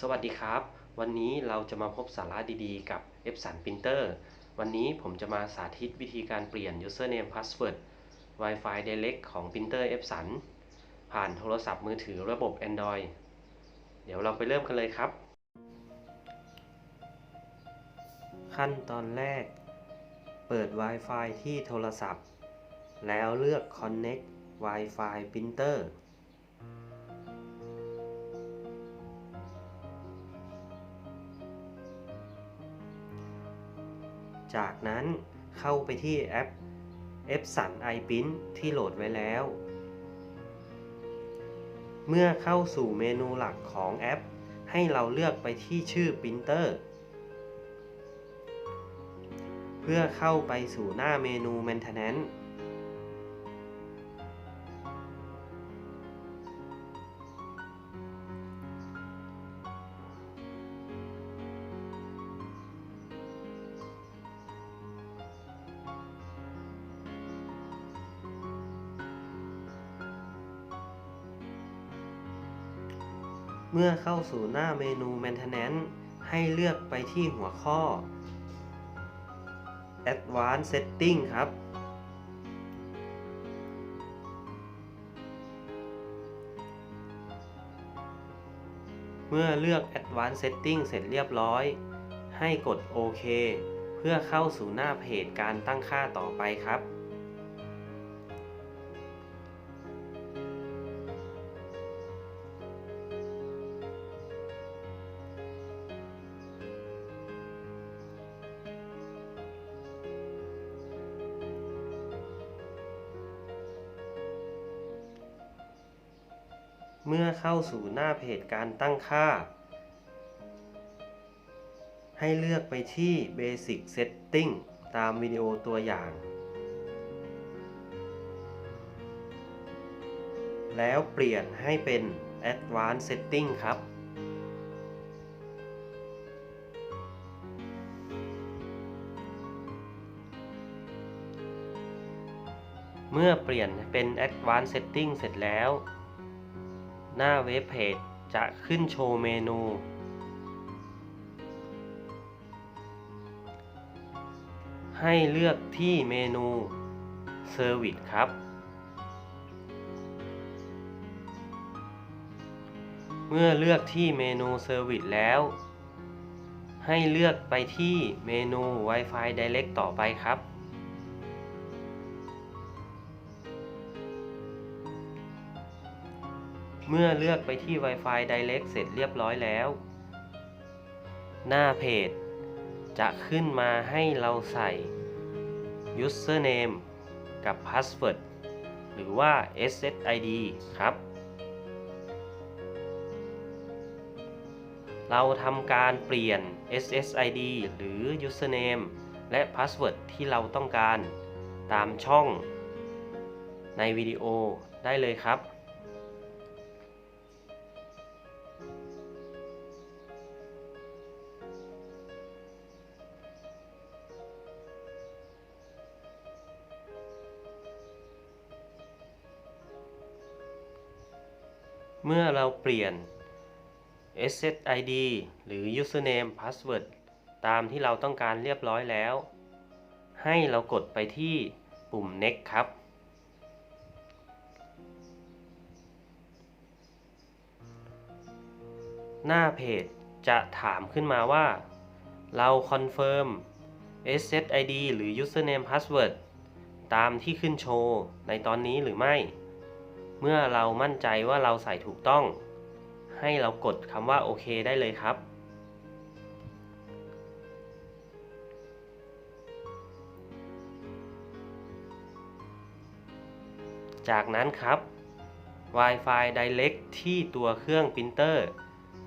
สวัสดีครับ วันนี้เราจะมาพบสาระดีๆ กับ Epson Printer วันนี้ผมจะมาสาธิตวิธีการเปลี่ยน username password Wi-Fi Direct ของ Printer Epson ผ่านโทรศัพท์มือถือระบบ Android เดี๋ยวเราไปเริ่มกันเลยครับ ขั้นตอนแรก เปิด Wi-Fi ที่โทรศัพท์ แล้วเลือก Connect Wi-Fi Printer จากนั้นเข้าไปที่แอป Epson iPrint ที่โหลดไว้แล้ว เมื่อเข้าสู่เมนูหลักของแอป ให้เราเลือกไปที่ชื่อ Printer เพื่อเข้าไปสู่หน้าเมนู Maintenance เมื่อเข้าสู่หน้าเมนู Maintenance ให้เลือกไปที่หัวข้อ Advanced Setting ครับ เมื่อเลือก Advanced Setting เสร็จเรียบร้อย ให้กดโอเค เพื่อเข้าสู่หน้าเพจการตั้งค่าต่อไปครับ เมื่อเข้าสู่หน้าเพจการตั้งค่า ให้เลือกไปที่ Basic Setting ตามวิดีโอตัวอย่าง แล้วเปลี่ยนให้เป็น Advanced Setting ครับเมื่อเปลี่ยนเป็น Advanced Setting เสร็จแล้ว หน้าเว็บเพจจะขึ้นโชว์เมนู ให้เลือกที่เมนู Service ครับ เมื่อเลือกที่เมนู Service แล้ว ให้เลือกไปที่เมนู Wi-Fi Direct ต่อไปครับ เมื่อเลือกไปที่ Wi-Fi Direct เสร็จเรียบร้อยแล้ว หน้าเพจ จะขึ้นมาให้เราใส่ Username กับ Password หรือว่า SSID ครับ เราทำการเปลี่ยน SSID หรือ Username และ Password ที่เราต้องการตามช่องในวิดีโอได้เลยครับ เมื่อเราเปลี่ยน SSID หรือ Username Password ตามที่เราต้องการเรียบร้อยแล้ว ให้เรากดไปที่ปุ่ม Next ครับ หน้าเพจจะถามขึ้นมาว่า เราคอนเฟิร์ม SSID หรือ Username Password ตามที่ขึ้นโชว์ในตอนนี้หรือไม่ เมื่อเรามั่นใจว่าเราใส่ถูกต้อง ให้เรากดคำว่าโอเคได้เลยครับ จากนั้นครับ Wi-Fi Direct ที่ตัวเครื่องปรินเตอร์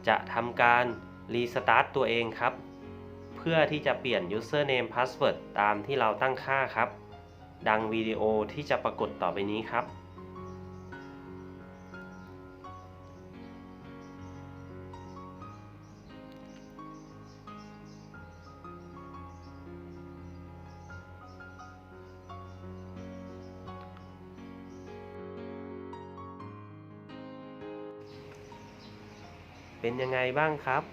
จะทำการรีสตาร์ตตัวเองครับ เพื่อที่จะเปลี่ยน Username Password ตามที่เราตั้งค่าครับ ดังวิดีโอที่จะปรากฏต่อไปนี้ครับ เป็นยังไงบ้างครับ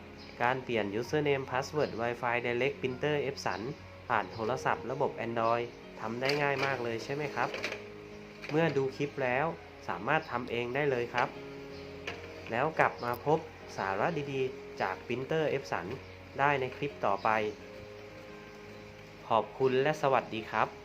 การเปลี่ยน username password Wi-Fi Direct Printer Epson ผ่านโทรศัพท์ระบบ Android ทำได้ง่ายมากเลยใช่ไหมครับ เมื่อดูคลิปแล้วสามารถทำเองได้เลยครับ แล้วกลับมาพบสาระดีๆ จาก Printer Epson ได้ในคลิปต่อไป ขอบคุณและสวัสดีครับ